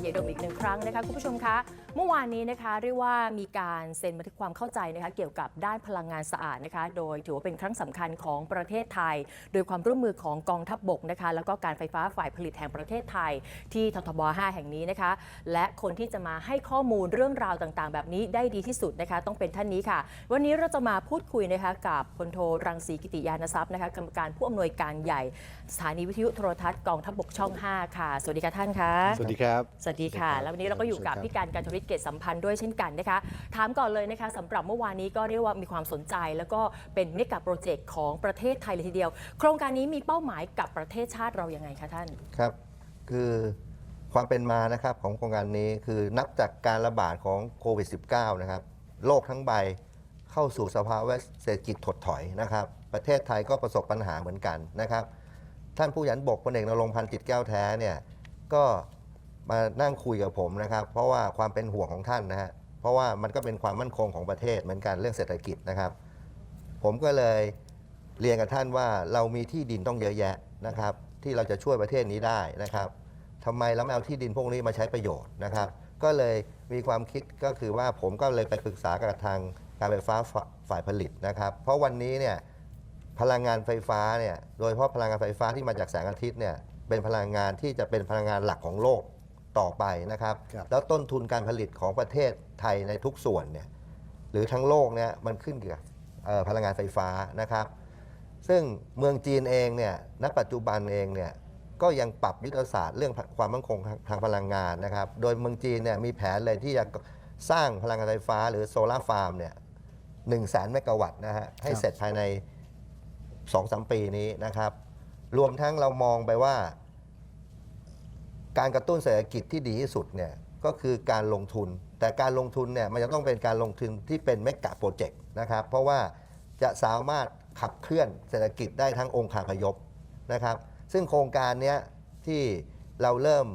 ใหญ่ดมอีกหนึ่งครั้งนะคะคุณผู้ชมคะ เมื่อวานนี้นะคะเรียกว่ามีการเซ็นบันทึกความเข้าใจนะคะเกี่ยวกับด้านพลังงานสะอาดนะคะ โดยถือว่าเป็นครั้งสำคัญของประเทศไทย โดยความร่วมมือของกองทัพบบกนะคะแล้วก็การไฟฟ้าฝ่ายผลิตแห่งประเทศไทย ที่ททบ 5 แห่งนี้นะคะ และคนที่จะมาให้ข้อมูลเรื่องราวต่างๆ แบบนี้ได้ดีที่สุดนะคะ ต้องเป็นท่านนี้ค่ะ วันนี้เราจะมาพูดคุยนะคะกับพลโทรังสีกิติยานทรัพย์นะคะกรรมการผู้อำนวยการใหญ่สถานีวิทยุโทรทัศน์กองทัพบกช่อง 5 ค่ะ สวัสดีค่ะท่านคะสวัสดีครับสวัสดีค่ะ แล้ววันนี้เราก็อยู่กับพี่การการทวิทย์เกตสัมพันธ์ด้วยเช่นกันนะคะ ถามก่อนเลยนะคะสำหรับเมื่อวานนี้ก็เรียกว่ามีความสนใจ แล้วก็เป็นเมกะโปรเจกต์ของประเทศไทยเลยทีเดียว โครงการนี้มีเป้าหมายกับประเทศชาติเรายังไงคะท่าน ครับ คือความเป็นมานะครับของโครงการนี้คือนับจากการระบาดของโควิด -19 นะครับโลกทั้งใบเข้าสู่สภาวะเศรษฐกิจถดถอยนะครับ ประเทศไทยก็ประสบปัญหาเหมือนกันนะครับ ท่านผู้ยันบกพลเอกนรงค์พันธ์จิตแก้วแท้เนี่ยก็ มานั่งคุยกับผมนะครับ เพราะว่าความเป็นห่วงของท่านนะฮะเพราะว่ามันก็เป็นความมั่นคงของประเทศเหมือนกันเรื่องเศรษฐกิจนะครับ ผมก็เลยเรียนกับท่านว่าเรามีที่ดินต้องเยอะแยะนะครับ ที่เราจะช่วยประเทศนี้ได้นะครับทำไมเราไม่เอาที่ดินพวกนี้มาใช้ประโยชน์นะครับ ก็เลยมีความคิดก็คือว่าผมก็เลยไปปรึกษากับทางการไฟฟ้าฝ่าฝ่ายผลิตนะครับ เพราะวันนี้เนี่ยพลังงานไฟฟ้าเนี่ยโดยเฉพาะพลังงานไฟฟ้าที่มาจากแสงอาทิตย์เนี่ยเป็นพลังงานที่จะเป็นพลังงานหลักของโลก ต่อไปนะครับ ครับ แล้วต้นทุนการผลิตของประเทศไทยในทุกส่วนเนี่ยหรือทั้งโลกเนี่ยมันขึ้นเกี่ยวกับเอ่อพลังงานไฟฟ้านะครับ ซึ่งเมืองจีนเองเนี่ยณปัจจุบันเองเนี่ยก็ยังปรับยุทธศาสตร์เรื่องความมั่นคงทางทางพลังงานนะครับ โดยเมืองจีนเนี่ยมีแผนเลยที่จะสร้างพลังงานไฟฟ้าหรือโซลาร์ฟาร์มเนี่ยหนึ่งแสนเมกะวัตต์นะฮะให้เสร็จภายใน2อสปีนี้นะครับ รวมทั้งเรามองไปว่า การกระตุ้นเศรษฐกิจที่ดีที่สุดเนี่ยก็คือการลงทุน แต่การลงทุนเนี่ยมันจะต้องเป็นการลงทุนที่เป็นเมกะโปรเจกต์นะครับ เพราะว่าจะสามารถขับเคลื่อนเศรษฐกิจได้ทั้งองค์คาพยพนะครับ ซึ่งโครงการเนี้ยที่เราเริ่ม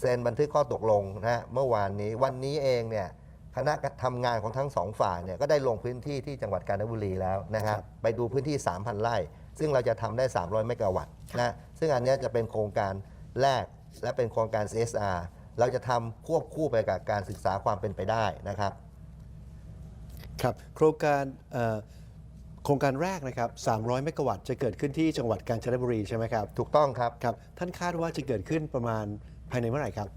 เซ็นบันทึกข้อตกลงนะฮะเมื่อวานนี้วันนี้เองเนี่ยคณะทำงานของทั้งสองฝ่ายเนี่ยก็ได้ลงพื้นที่ที่จังหวัดกาญจนบุรีแล้วนะครับไปดูพื้นที่ 3,000 ไร่ ซึ่งเราจะทำได้ 300 เมกะวัตต์นะซึ่งอันเนี้ยจะเป็นโครงการแรก และเป็นโครงการ CSR เราจะทำควบคู่ไปกับการศึกษาความเป็นไปได้นะครับ ครับโครงการเอ่อโครงการแรกนะครับ 300 เมกะวัตต์จะเกิดขึ้นที่จังหวัดกาญจนบุรีใช่ไหมครับถูกต้องครับ ครับท่านคาดว่าจะเกิดขึ้นประมาณภายในเมื่อไหร่ครับ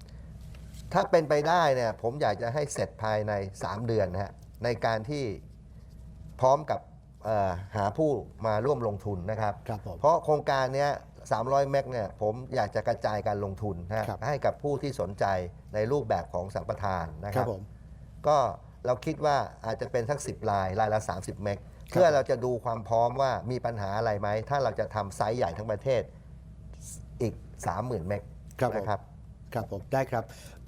ถ้าเป็นไปได้เนี่ยผมอยากจะให้เสร็จภายใน 3 เดือนนะฮะในการที่พร้อมกับเอ่อหาผู้มาร่วมลงทุนนะครับ ครับผม เพราะโครงการเนี้ย 300เมกเนี่ยผมอยากจะกระจายการลงทุนนะฮะครับให้กับผู้ที่สนใจในรูปแบบของสัมปทานนะคครัรับบผม ก็เราคิดว่าอาจจะเป็นสัก 10 ลายลายละ 30เมกเพื่อเราจะดูความพร้อมว่ามีปัญหาอะไรไหม ถ้าเราจะทำไซส์ใหญ่ทั้งประเทศอีก 30,000เมกครับผม นะครับ ครับผมได้ครับ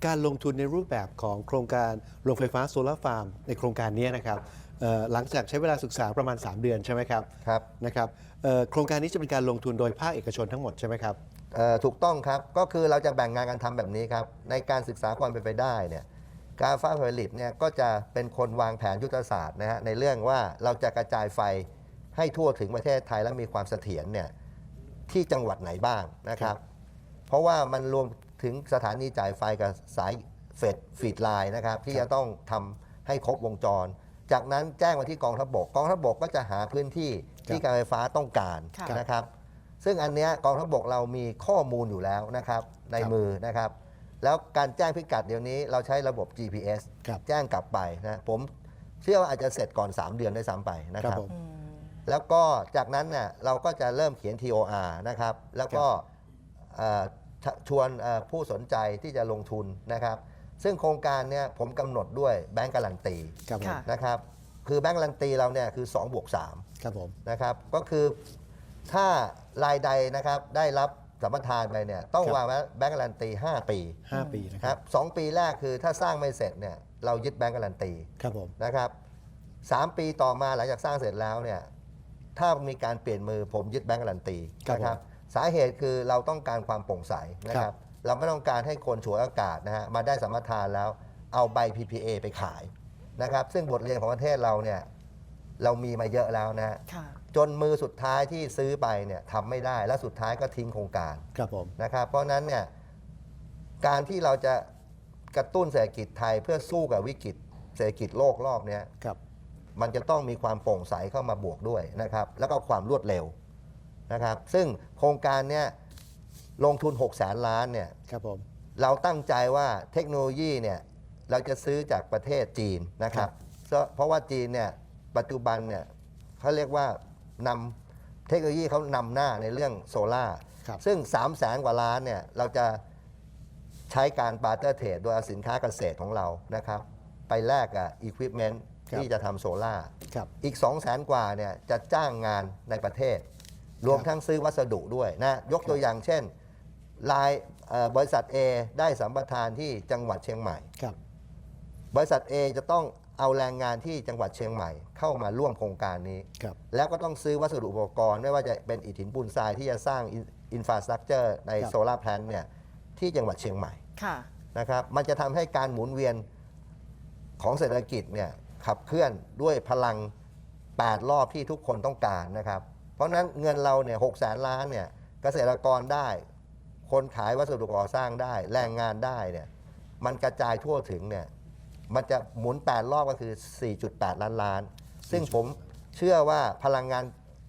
การลงทุนในรูปแบบของโครงการโรงไฟฟ้าโซลาร์ฟาร์มในโครงการนี้นะครับเอ่อหลังจากใช้เวลาศึกษาประมาณ 3 เดือนใช่ไหมครับครับนะครับเอ่อโครงการนี้จะเป็นการลงทุนโดยภาคเอกชนทั้งหมดใช่ไหมครับเอ่อถูกต้องครับก็คือเราจะแบ่งงานกันทำแบบนี้ครับในการศึกษาความเป็นไปได้เนี่ยการฟ้าผลิตเนี่ยก็จะเป็นคนวางแผนยุทธศาสตร์นะฮะในเรื่องว่าเราจะกระจายไฟให้ทั่วถึงประเทศไทยและมีความเสถียรเนี่ยที่จังหวัดไหนบ้างนะครับ เพราะว่ามันรวม ถึงสถานีจ่ายไฟกับสายเฟดฟีดไลน์นะครับ ที่จะต้องทำให้ครบวงจร จากนั้นแจ้งมาที่กองทัพบก กองทัพบกก็จะหาพื้นที่ที่การไฟฟ้าต้องการค่ะ นะครับ ซึ่งอันเนี้ยกองทัพบกเรามีข้อมูลอยู่แล้วนะครับในครับมือนะครับ แล้วการแจ้งพิกัดเดี๋ยวนี้เราใช้ระบบ GPS ครับ แจ้งกลับไปนะผมเชื่อว่าอาจจะเสร็จก่อน 3 เดือนได้วยซ้ำไปนะคครัรับบผม อืม แล้วก็จากนั้นเนี่ยเราก็จะเริ่มเขียน TOR นะครับ แล้วก็เอ่อ ชชวนเอ่อผู้สนใจที่จะลงทุนนะครับ ซึ่งโครงการเนี่ยผมกำหนดด้วยแบงก์การันตีครับผมค่ะนะครับคือแบงก์การันตีเราเนี่ยคือ2บวก3ครับผมนะครับก็คือถ้ารายใดนะครับได้รับสัมปทานไปเนี่ยต้องครับวางไว้แบงก์การันตี 5 ปี 5 ปีนะนะคครัรับบสองปีแรกคือถ้าสร้างไม่เสร็จเนี่ยเรายึดแบงก์การันตีครับผมนะครับสามปีต่อมาหลังจากสร้างเสร็จแล้วเนี่ยถ้ามีการเปลี่ยนมือผมยึดแบงก์การันตีครับนะครับ สาเหตุคือเราต้องการความโปร่งใสนะคครัรับบเราไม่ต้องการให้คนฉวยโอกาสนะฮะมาได้สัมปทานแล้วเอาใบ PPA ไปขายนะครับ ซึ่งบทเรียนของประเทศเราเนี่ยเรามีมาเยอะแล้วนะฮะค่ะ จนมือสุดท้ายที่ซื้อไปเนี่ยทำไม่ได้และสุดท้ายก็ทิ้งโครงการ ครับผม นะครับเพราะฉะนั้นเนี่ยการที่เราจะกระตุ้นเศรษฐกิจไทยเพื่อสู้กับวิกฤตเศรษฐกิจโลกรอบเนี้ยครับ มันจะต้องมีความโปร่งใสเข้ามาบวกด้วยนะครับ แล้วก็ความรวดเร็ว นะครับ ซึ่งโครงการเนี้ยลงทุน6แสนล้านเนี่ยครับผม เราตั้งใจว่าเทคโนโลยีเนี่ยเราจะซื้อจากประเทศจีนนะครับเพราะเพราะว่าจีนเนี่ยปัจจุบันเนี่ยเขาเรียกว่านำเทคโนโลยีเขานำหน้าในเรื่องโซล่าร์ครับซึ่ง 3 0 0แสนกว่าล้านเนี่ยเราจะใช้การบาร์เตอร์เทรดโดยเอาสินค้าเกษตรของเรานะครับ ไปแลกกับอุปกรณ์ที่จะทำโซล่าร์ครับอีก 2 0 0แสนกว่าเนี่ยจะจ้างงานในประเทศ รวมทั้งซื้อวัสดุด้วยนะยกตัวอย่างเช่นลายเอ่อบริษัท A ได้สัมปทานที่จังหวัดเชียงใหม่ครับ บริษัท A จะต้องเอาแรงงานที่จังหวัดเชียงใหม่เข้ามาร่วมโครงการนี้ครับแล้วก็ต้องซื้อวัสดุอุปกรณ์ ไม่ว่าจะเป็นอิฐหินปูนทรายที่จะสร้างอินฟราสตรักเจอร์ในครับโซลาร์แพลนเนี่ยที่จังหวัดเชียงใหม่ค่ะนะครับ มันจะทำให้การหมุนเวียนของเศรษฐกิจเนี่ยขับเคลื่อนด้วยพลัง 8 รอบที่ทุกคนต้องการนะครับ เพราะฉะนั้นเงินเราเนี่ยหกแสนล้านเนี่ยเกษตรกรได้ คนขายวัสดุก่อสร้างได้ แรงงานได้เนี่ยมันกระจายทั่วถึงเนี่ยมันจะหมุน 8 รอบก็คือ 4.8 ล้านล้าน ซึ่งผมเชื่อว่าพลังงาน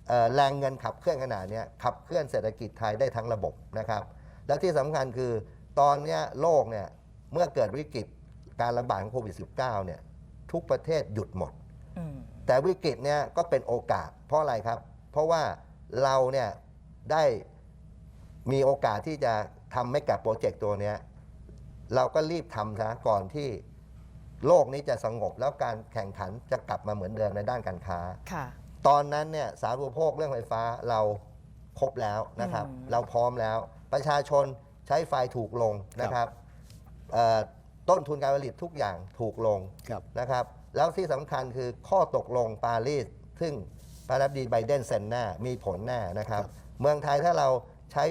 เอ่อแรงเงินขับเคลื่อนขนาดเนี้ยขับเคลื่อนเศรษฐกิจไทยได้ทั้งระบบนะครับ แล้วที่สำคัญคือตอนเนี้ยโลกเนี่ยเมื่อเกิดวิกฤตการระบาดของโควิด -19 เนี่ยทุกประเทศหยุดหมดอืมแต่วิกฤตเนี่ยก็เป็นโอกาสเพราะอะไรครับ เพราะว่าเราเนี่ยได้มีโอกาสที่จะทำไม่กับโปรเจกต์ตัวเนี้ยเราก็รีบทำซะก่อนที่โลกนี้จะสงบแล้วการแข่งขันจะกลับมาเหมือนเดิมในด้านการค้า ค่ะ ตอนนั้นเนี่ยสาธารณูปโภคเรื่องไฟฟ้าเราครบแล้วนะครับ อืม เราพร้อมแล้ว ประชาชนใช้ไฟถูกลงนะครับเอ่อต้นทุนการผลิตทุกอย่างถูกลง ครับ นะครับแล้วที่สำคัญคือข้อตกลงปารีสซึ่ง ประธานาธิบดีไบเดนเซ็นแน่มีผลแน่นะครับครับ เมืองไทยถ้าเราใช้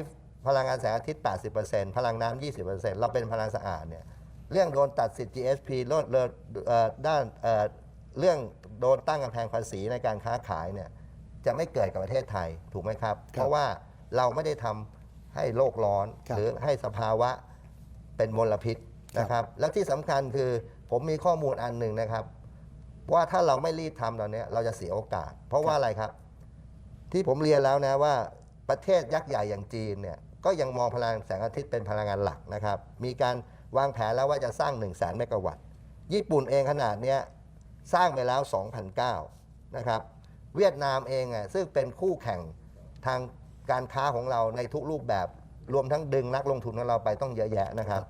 พลังงานแสงอาทิตย์ 80%พลังน้ำ 20%เราเป็นพลังสะอาดเนี่ยเรื่องโดนตัดสิทธิ์ GSP ลดเลิศเอ่อด้านเอ่อเรื่องโดนตั้งกำแพงภาษีในการค้าขายเนี่ยจะไม่เกิดกับประเทศไทยถูกไหมครับ เพราะว่าเราไม่ได้ทำให้โลกร้อนครับหรือให้สภาวะเป็นมลพิษนะครับ แล้วที่สำคัญคือผมมีข้อมูลอันหนึ่งนะครับ ว่าถ้าเราไม่รีบทำตอนเนี้ยเราจะเสียโอกาส เพราะว่าอะไรครับ ที่ผมเรียนแล้วนะว่าประเทศยักษ์ใหญ่อย่างจีนเนี่ยก็ยังมองพลังแสงอาทิตย์เป็นพลังงานหลักนะครับ มีการวางแผนแล้วว่าจะสร้าง 1 0 0 0 0แสนเมกะวัตต์ ญี่ปุ่นเองขนาดเนี้ยสร้างไปแล้ว2,009นะครับ เวียดนามเองอะซึ่งเป็นคู่แข่งทางการค้าของเราในทุกรูปแบบ รวมทั้งดึงนักลงทุนของเราไปต้องเยอะแยะนะครับ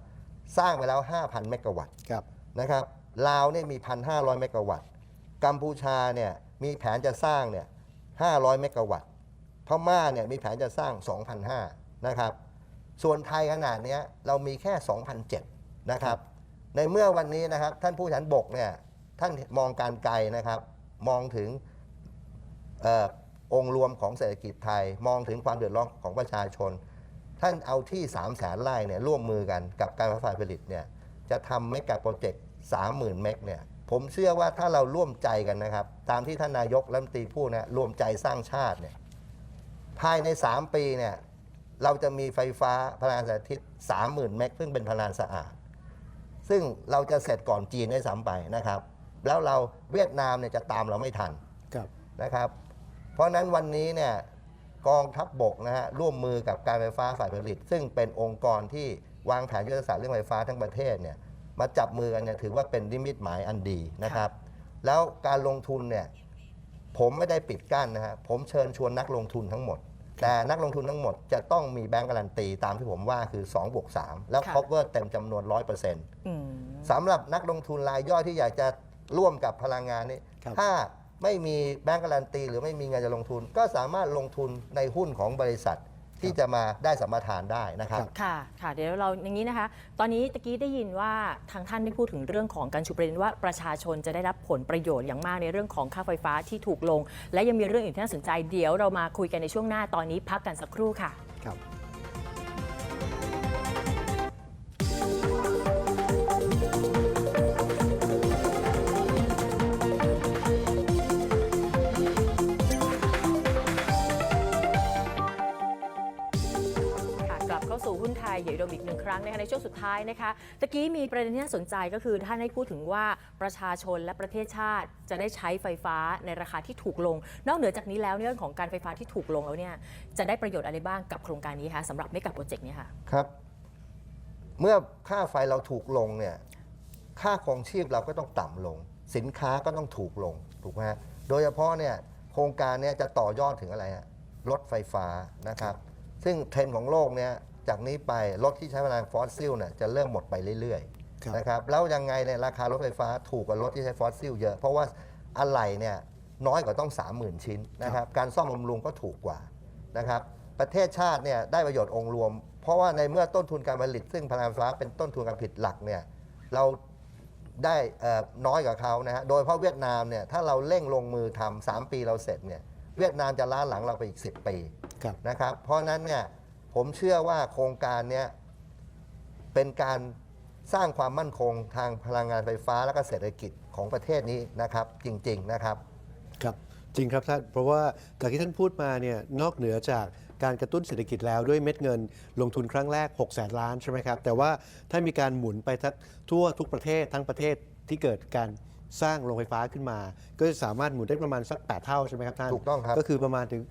สร้างไปแล้ว 5,000 เมกะวัตต์ครับนะครับ ลาวเนี่ยมี 1,500 เมกะวัตต์ กัมพูชาเนี่ยมีแผนจะสร้างเนี่ย 500 เมกะวัตต์ พม่าเนี่ยมีแผนจะสร้าง 2,500 นะครับ ส่วนไทยขนาดเนี้ยเรามีแค่ 2,007 นะครับ ในเมื่อวันนี้นะครับท่านผู้ฉันบกเนี่ยท่านมองการไกลนะครับ มองถึงออองค์รวมของเศรษฐกิจไทย มองถึงความเดือดร้อนของประชาชน ท่านเอาที่3 0 0แสนไร่เนี่ยร่วมมือกันกับการไฟฟ้าผลิตเนี่ยจะทำเมกะโปรเจกต์ 30,000 เมกเนี่ยผมเชื่อว่าถ้าเราร่วมใจกันนะครับ ตามที่ท่านนายกรัฐมนตรีพูดนะรวมใจสร้างชาติเนี่ยภายใน 3 ปีเนี่ยเราจะมีไฟฟ้าพลังงานแสงอาทิตย์30,000 เมกซึ่งเป็นพลังสะอาด ซึ่งเราจะเสร็จก่อนจีนได้วยซ้ำไปนะครับ แล้วเราเวียดนามเนี่ยจะตามเราไม่ทันครับนะครับ เพราะฉะนั้นวันนี้เนี่ยกองทัพบบกนะฮะร่วมมือกับการไฟฟ้าฝ่ายผลิต ซึ่งเป็นองค์กรที่วางแผนยุทธศาสตร์เรื่องไฟฟ้าทั้งประเทศเนี่ย มาจับมือกันเนี่ยถือว่าเป็นนิมิตหมายอันดีนะครับ แล้วการลงทุนเนี่ยผมไม่ได้ปิดกั้นนะฮะผมเชิญชวนนักลงทุนทั้งหมด แต่นักลงทุนทั้งหมดจะต้องมีแบงก์การันตีตามที่ผมว่าคือ2บวก3แล้ว ค่ะ cover เต็มจำนวน 100%อืม สำหรับนักลงทุนรายย่อยที่อยากจะร่วมกับพลังงานนี้ครับ ถ้าไม่มีแบงก์การันตี หรือไม่มีเงินจะลงทุน ก็สามารถลงทุนในหุ้นของบริษัท ที่จะมาได้สัมปทานได้นะครับ ค่ะ ค่ะ เดี๋ยวเราอย่างนี้นะคะ ตอนนี้ตะกี้ได้ยินว่าทางท่านได้พูดถึงเรื่องของการชูประเด็นว่าประชาชนจะได้รับผลประโยชน์อย่างมากในเรื่องของค่าไฟฟ้าที่ถูกลง และยังมีเรื่องอื่นที่น่าสนใจเดี๋ยวเรามาคุยกันในช่วงหน้าตอนนี้พักกันสักครู่ค่ะ ครับ มอีกหนึ่งครั้งนะคะในช่วงสุดท้ายนะคะตะกี้มีประเด็นที่น่าสนใจก็คือท่านให้พูดถึงว่าประชาชนและประเทศชาติจะได้ใช้ไฟฟ้าในราคาที่ถูกลง นอกเหนือจากนี้แล้วเรื่องของการไฟฟ้าที่ถูกลงแล้วเนี่ยจะได้ประโยชน์อะไรบ้างกับโครงการนี้คะสำหรับเมกะโปรเจกต์นี้ค่ะครับ เมื่อค่าไฟเราถูกลงเนี่ยค่าครองชีพเราก็ต้องต่ำลง สินค้าก็ต้องถูกลงถูกไหมฮะโดยเฉพาะเนี่ยโครงการเนี่ยจะต่อยอดถึงอะไรฮะรถไฟฟ้านะครับ ซึ่งเทรนด์ของโลกเนี่ย จากนี้ไปรถที่ใช้พลังงานฟอสซิลเนี่ยจะเริ่มหมดไปเรื่อยครับ ๆนะครับแล้วยังไงเนี่ยราคารถไฟฟ้าถูกกว่ารถที่ใช้ฟอสซิลเยอะ เพราะว่าอะไหล่เนี่ยน้อยกว่าต้อง 30,000 ชิ้นนะครับการซ่อมบำรุงก็ถูกกว่านะครับประเทศชาติเนี่ยได้ประโยชน์องค์รวม เพราะว่าในเมื่อต้นทุนการผลิต ซึ่งพลังงานไฟฟ้าเป็นต้นทุนการผลิตหลักเนี่ยเรา ได้เอ่อน้อยกว่าเขานะฮะ โดยเฉพาะเวียดนามเนี่ยถ้าเราเร่งลงมือทำสามปีเราเสร็จเนี่ยเวียดนามจะล้าหลังเราไปอีก 10 ปีครับ นะครับ เพราะฉะนั้นเนี่ย ผมเชื่อว่าโครงการเนี้ยเป็นการสร้างความมั่นคงทางพลังงานไฟฟ้าและก็เศรษฐกิจของประเทศนี้นะครับ จริง ๆนะครับ ครับจริงครับท่านเพราะว่าจากที่ท่านพูดมาเนี่ยนอกเหนือจากการกระตุ้นเศรษฐกิจแล้วด้วยเม็ดเงินลงทุนครั้งแรก6แสนล้านใช่ไหมครับ แต่ว่าถ้ามีการหมุนไปทัทั่วทุกประเทศทั้งประเทศที่เกิดการสร้างโรงไฟฟ้าขึ้นมา ก็จะสามารถหมุนได้ประมาณสัก 8 เท่าใช่ไหมครับท่านถูกต้องครับ ก็คือประมาณถึง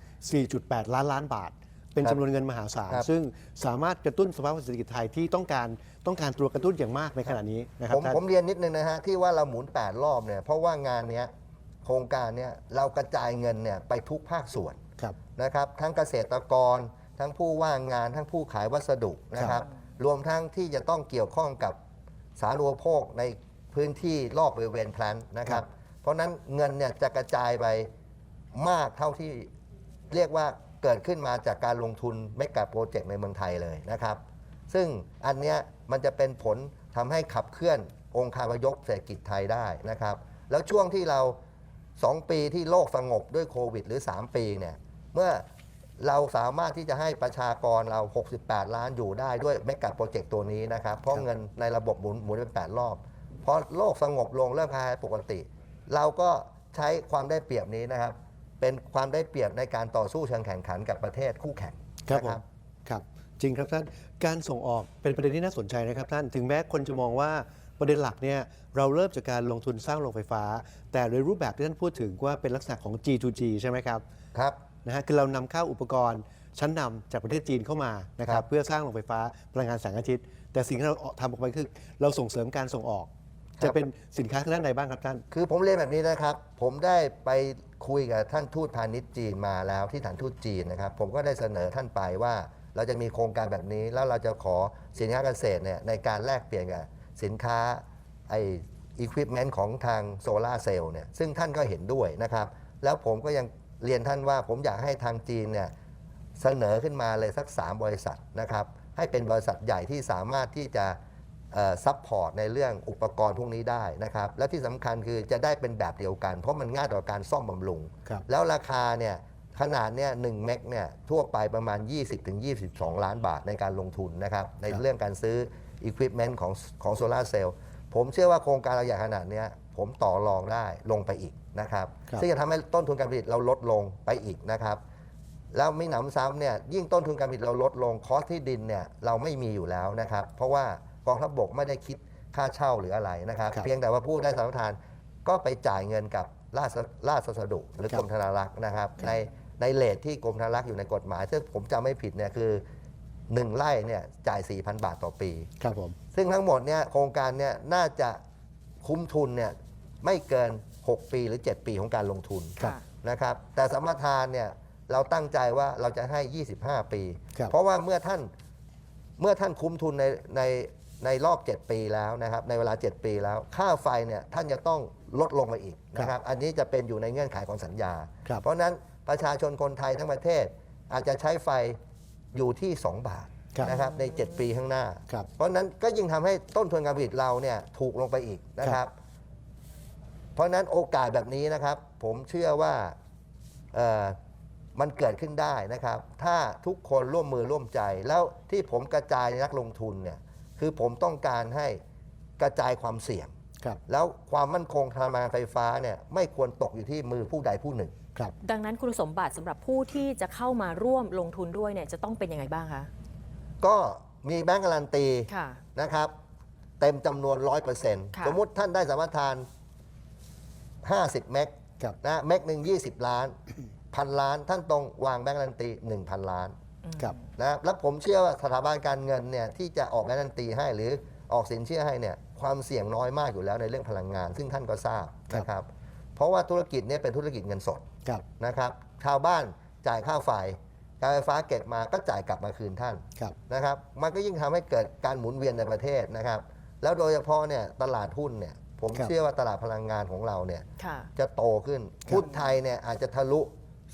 4.8 ล้านล้านบาท เป็นครับจำนวนเงินมหาศาล ครับ ซึ่งสามารถกระตุ้นสภาพเศรษฐกิจไทยที่ต้องการต้องการตัวกระตุ้นอย่างมากในขณะนี้นะครัผบมท่าน ผมเรียนนิดนึงนะฮะที่ว่าเราหมุน 8 รอบเนี่ยเพราะว่างานเนี้ยโครงการเนี้ยเรากระจายเงินเนี่ยไปทุกภาคส่วนครับ นะครับ ทั้งเกษตรกร ทั้งผู้ว่างงานทั้งผู้ขายวัสดุนะครับ รวมทั้งที่จะต้องเกี่ยวข้องกับสาธารณูปโภคในพื้นที่รอบบริเวณแพลนนะครับเพราะฉะนั้นเงินเนี่ยจะกระจายไปมากเท่าที่เรียกว่า เกิดขึ้นมาจากการลงทุนเมกะโปรเจกต์ในเมืองไทยเลยนะครับ ซึ่งอันเนี้ยมันจะเป็นผลทำให้ขับเคลื่อนองค์คาพยพเศรษฐกิจไทยได้นะครับ แล้วช่วงที่เรา 2 ปีที่โลกสงบด้วยโควิด หรือ 3 ปีเนี่ยเมื่อเราสามารถที่จะให้ประชากรเรา 68 ล้านอยู่ได้ด้วยเมกะโปรเจกต์ตัวนี้นะครับ เพราะเงินในระบบหมุนหมุนเป็น 8 รอบพอโลกสงบลงเริ่มคลายปกติ เราก็ใช้ความได้เปรียบนี้นะครับ เป็นความได้เปรียบในการต่อสู้เชิงแข่งขันกับประเทศคู่แข่งครับนะผมครับจริงครับท่านการส่งออกเป็นประเด็นที่น่าสนใจนะครับท่านถึงแม้คนจะมองว่าประเด็นหลักเนี่ยเราเริ่มจากการลงทุนสร้างโรงไฟฟ้า แต่โดยรูปแบบที่ท่านพูดถึงว่าเป็นลักษณะของ G2G ใช่ไหมครับครับ นะฮะคือเรานำเข้าอุปกรณ์ชั้นนำจากประเทศจีนเข้ามานะคครัรับบ เพื่อสร้างโรงไฟฟ้าพลังงานแสงอาทิตย์ แต่สิ่งที่เราทำออกไปคือ เราส่งเสริมการส่งออก จะเป็นสินค้าทางด้านใดบ้างครับท่าน คือผมเรียนแบบนี้นะครับ ผมได้ไป คุยกับท่านทูตพาณิชย์จีนมาแล้วที่ฐานทูตจีนนะครับ ผมก็ได้เสนอท่านไปว่า เราจะมีโครงการแบบนี้ แล้วเราจะขอสินค้าเกษตรเนี่ยในการแลกเปลี่ยนกับสินค้าไออุปกรณ์ของทางโซลาเซลล์เนี่ยซึ่งท่านก็เห็นด้วยนะครับ แล้วผมก็ยังเรียนท่านว่า ผมอยากให้ทางจีนเนี่ยเสนอขึ้นมาเลยสัก 3 บริษัทนะครับ ให้เป็นบริษัทใหญ่ที่สามารถที่จะ ซัพพอร์ตในเรื่องอุปกรณ์พวกนี้ได้นะครับ และที่สำคัญคือจะได้เป็นแบบเดียวกัน เพราะมันง่ายต่อการซ่อมบำรุงครับแล้วราคาเนี่ยขนาดเนี่ยหนึ่งเมกเนี่ยทั่วไปประมาณ 20-22 ล้านบาทในการลงทุนนะครับ ในเรื่องการซื้ออุปกรณ์ของของโซลาร์เซลล์ผมเชื่อว่าโครงการเราใหญ่ขนาดเนี้ยผมต่อรองได้ลงไปอีกนะครับครับซึ่งจะทำให้ต้นทุนการผลิตเราลดลงไปอีกนะครับ แล้วไม่หนำซ้ำเนี่ยยิ่งต้นทุนการผลิตเราลดลงคอสที่ดินเนี่ยเราไม่มีอยู่แล้วนะครับ เพราะว่าก องทัพบกไม่ได้คิดค่าเช่าหรืออะไรนะครับ ครับเพียงแต่ว่าผู้ได้สัมปทานก็ไปจ่ายเงินกับราชราชสดุหรือครับกรมธนารักษ์นะครับ ในในเลทที่กรมธนารักษ์อยู่ในกฎหมาย ซึ่งผมจำไม่ผิดเนี่ยคือ1ไร่เนี่ยจ่าย 4,000 บาทต่อปี ครับผม ซึ่งทั้งหมดเนี่ยโครงการเนี่ยน่าจะคุ้มทุนเนี่ยไม่เกิน 6 ปีหรือ 7 ปีของการลงทุนครับนะครับ แต่สัมปทานเนี่ยเราตั้งใจว่าเราจะให้ 25 ปี ครับเพราะว่าเมื่อท่านเมื่อท่านคุ้มทุนในใน ในรอบ 7 ปีแล้วนะครับในเวลา 7 ปีแล้ว ค่าไฟเนี่ยท่านจะต้องลดลงมาอีกนะครับอันนี้จะเป็นอยู่ในเงื่อนไขของสัญญาครับเพราะฉะนั้นประชาชนคนไทยทั้งประเทศ อาจจะใช้ไฟอยู่ที่ 2 บาทครับนะครับใน 7 ปีข้างหน้าครับเพราะฉะนั้นก็ยิ่งทำให้ต้นทุนการผลิตเราเนี่ยถูกลงไปอีกนะครับ เพราะฉะนั้นโอกาสแบบนี้นะครับ ผมเชื่อว่าเอ่อมันเกิดขึ้นได้นะครับ ถ้าทุกคนร่วมมือร่วมใจแล้วที่ผมกระจายนักลงทุนเนี่ย คือผมต้องการให้กระจายความเสี่ยง ครับ แล้วความมั่นคงทางพลังงานไฟฟ้าเนี่ยไม่ควรตกอยู่ที่มือผู้ใดผู้หนึ่ง ครับ ดังนั้นคุณสมบัติสำหรับผู้ที่จะเข้ามาร่วมลงทุนด้วยเนี่ยจะต้องเป็นยังไงบ้างคะ ก็มีแบงก์การันตีค่ะ นะครับ เต็มจำนวนค่ะ100%สมมุติท่านได้สัมปทาน 50 เมกครับ นะเมกหนึ่ง20 ล้าน พันล้านท่านตรงวางแบงก์การันตี 1,000 ล้าน ครับ นะแล้วผมเชื่อว่าสถาบันการเงินเนี่ยที่จะออกการันตีให้หรือออกสินเชื่อให้เนี่ยความเสี่ยงน้อยมากอยู่แล้วในเรื่องพลังงาน ซึ่งท่านก็ทราบครับ นะครับ เพราะว่าธุรกิจเนี่ยเป็นธุรกิจเงินสดครับนะครับชาวบ้านจ่ายค่าไฟการไฟฟ้าเก็บมาก็จ่ายกลับมาคืนท่าน ครับ นะครับมันก็ยิ่งทำให้เกิดการหมุนเวียนในประเทศนะครับ แล้วโดยเฉพาะเนี่ยตลาดหุ้นเนี่ยผมครับ เชื่อว่าตลาดพลังงานของเราเนี่ยค่ะ จะโตขึ้นหุ้นไทยเนี่ยอาจจะทะลุ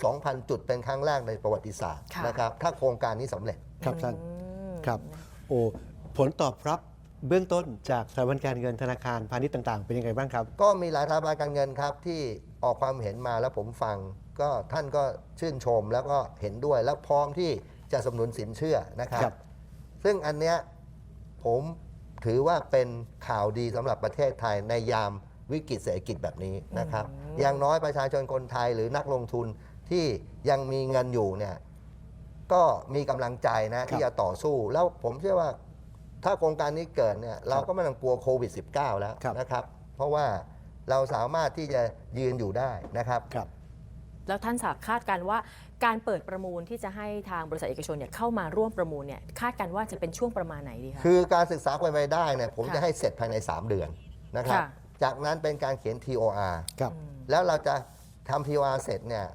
2,000 จุดเป็นครั้งแรกในประวัติศาสตร์ค่ะ นะครับถ้าโครงการนี้สำเร็จ ครับท่าน อืม ครับ โอ้ผลตอบรับเบื้องต้นจากสถาบันการเงินธนาคารพาณิชย์ต่าง ๆ เป็นยังไงบ้างครับ ก็มีหลายสถาบันการเงินครับที่ออกความเห็นมาแล้วผมฟัง ก็ท่านก็ชื่นชมแล้วก็เห็นด้วยแล้วพร้อมที่จะสนับสนุนสินเชื่อนะครับ ครับ ซึ่งอันเนี้ยผมถือว่าเป็นข่าวดีสำหรับประเทศไทยในยามวิกฤตเศรษฐกิจแบบนี้นะครับ อย่างน้อยประชาชนคนไทยหรือนักลงทุน ที่ยังมีเงินอยู่เนี่ยก็มีกำลังใจนะที่จะต่อสู้ แล้วผมเชื่อว่าถ้าโครงการนี้เกิดเนี่ยเราก็ไม่ต้องกลัวโควิด -19 แล้วครับ นะครับ เพราะว่าเราสามารถที่จะยืนอยู่ได้นะครับ ครับ แล้วท่านสาคาดการณ์ว่าการเปิดประมูลที่จะให้ทางบริษัทเอกชนเนี่ยเข้ามาร่วมประมูลเนี่ยคาดกันว่าจะเป็นช่วงประมาณไหนดีคะ คือการศึกษาความเป็นไปได้เนี่ยผมค่ะจะให้เสร็จภายใน 3 เดือนนะครับ ค่ะ จากนั้นเป็นการเขียน TOR ครับแล้วเราจะทำ TOR เสร็จเนี่ย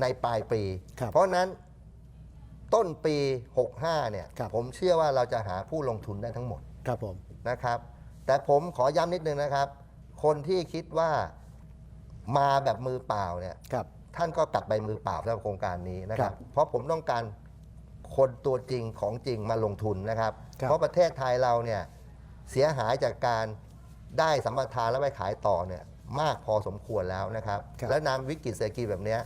ในปลายปี ครับเพราะฉะนั้นต้นปี 65 เนี่ย ครับ ผมเชื่อว่าเราจะหาผู้ลงทุนได้ทั้งหมด ครับผม นะครับ แต่ผมขอย้ำนิดนึงนะครับ คนที่คิดว่ามาแบบมือเปล่าเนี่ย ครับ ท่านก็กลับไปมือเปล่าสำหรับโครงการนี้นะครัครับบเพราะผมต้องการคนตัวจริงของจริงมาลงทุนนะครับ ครับ เพราะประเทศไทยเราเนี่ยเสียหายจากการได้สัมปทานแล้วไปขายต่อเนี่ยมากพอสมควรแล้วนะครับ ครับ และนามวิกฤตเศรษฐกิจแบบเนี้ย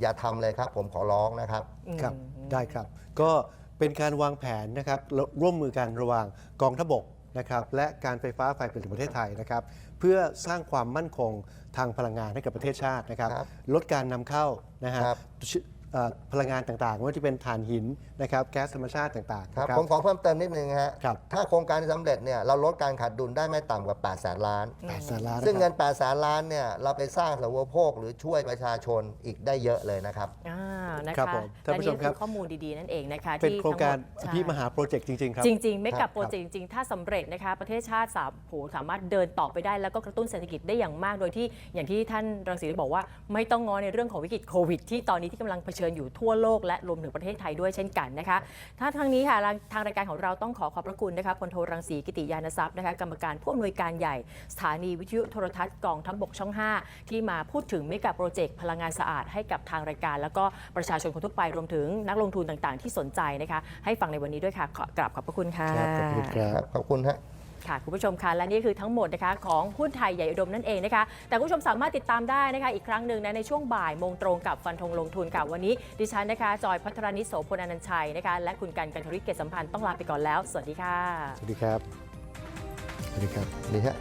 อย่าทำเลยครับ ผมขอร้องนะครับ ครับได้ครับ ก็เป็นการวางแผนนะครับแล้วร่วมมือกันระหว่างกองทพบกนะครับและการไฟฟ้าฝ่ายผลิตแห่งประเทศไทยนะครับ เพื่อสร้างความมั่นคงทางพลังงานให้กับประเทศชาตินะครับ ครับลดการนำเข้านะฮะครับชิ เอ่อพลังงานต่างๆไม่ว่าจะเป็นถ่านหินนะครับแก๊สธรรมชาติต่างๆครับนะ ผมขอเพิ่มเติมนิดนึงฮะครับ ถ้าโครงการนี้สำเร็จเนี่ยเราลดการขาดดุลได้ไม่ต่ำกว่า8แสนล้าน แปดแสนล้านซึ่งนะคเงิรับน8แสนล้านเนี่ยเราไปสร้างสาธารณูปโภคหรือช่วยประชาชนอีกได้เยอะเลยนะครับ อ่านะครัคะบผมท่านและผู้ชนี่มคืครัอบข้อมูลดีๆ นั่นเองนะคะเป็นที่โครงการทั้งหมดพี่ใช่มหาโปรเจกต์จริง ๆ ครับ จริง ๆ ไม่คกัรับบโปรเจกต์จริง ๆ ถ้าสำเร็จนะคะ ประเทศชาติสามโหสามารถเดินต่อไปได้ แล้วก็กระตุ้นเศรษฐกิจได้อย่างมากโดยที่อย่างที่ท่านรังสีบอกว่า ไม่ต้องงอในเรื่องของวิกฤตโควิดที่ตอนนี้ที่กำลังเผชิญอยู่ทั่วโลกและรวมถึงประเทศไทยด้วยเช่นกันนะคะถ้าทางนี้ค่ะทางรายการของเราต้องขอขอบพระคุณนะคะพลโทรังสีกิติยานทรัพย์นะคะกรรมการผู้อำนวยการใหญ่ สถานีวิทยุโทรทัศน์กองทัพบกช่อง 5 ที่มาพูดถึงเมกะโปรเจกต์พลังงานสะอาดให้กับทางรายการ แล้วก็ประชาชนคนทั่วไปรวมถึงนักลงทุนต่างๆ ที่สนใจนะคะให้ฟังในวันนี้ด้วยค่ะขอกราบขอบพระคุณค่ะครับขอบคุณครับครับขอบคุณฮะ ค่ะ คุณผู้ชมคะและนี่คือทั้งหมดนะคะของหุ้นไทยใหญ่อุดมนั่นเองนะคะ แต่คุณผู้ชมสามารถติดตามได้นะคะ อีกครั้งหนึ่งนะในช่วงบ่ายโมงตรงกับฟันธงลงทุนกับวันนี้ ดิฉันนะคะจอยพัทรนิสโสพลอนันชัยนะคะและคุณกันกันทริเกตสัมพันธ์ต้องลาไปก่อนแล้ว สวัสดีค่ะ สวัสดีครับ สวัสดีครับ นี่ฮะ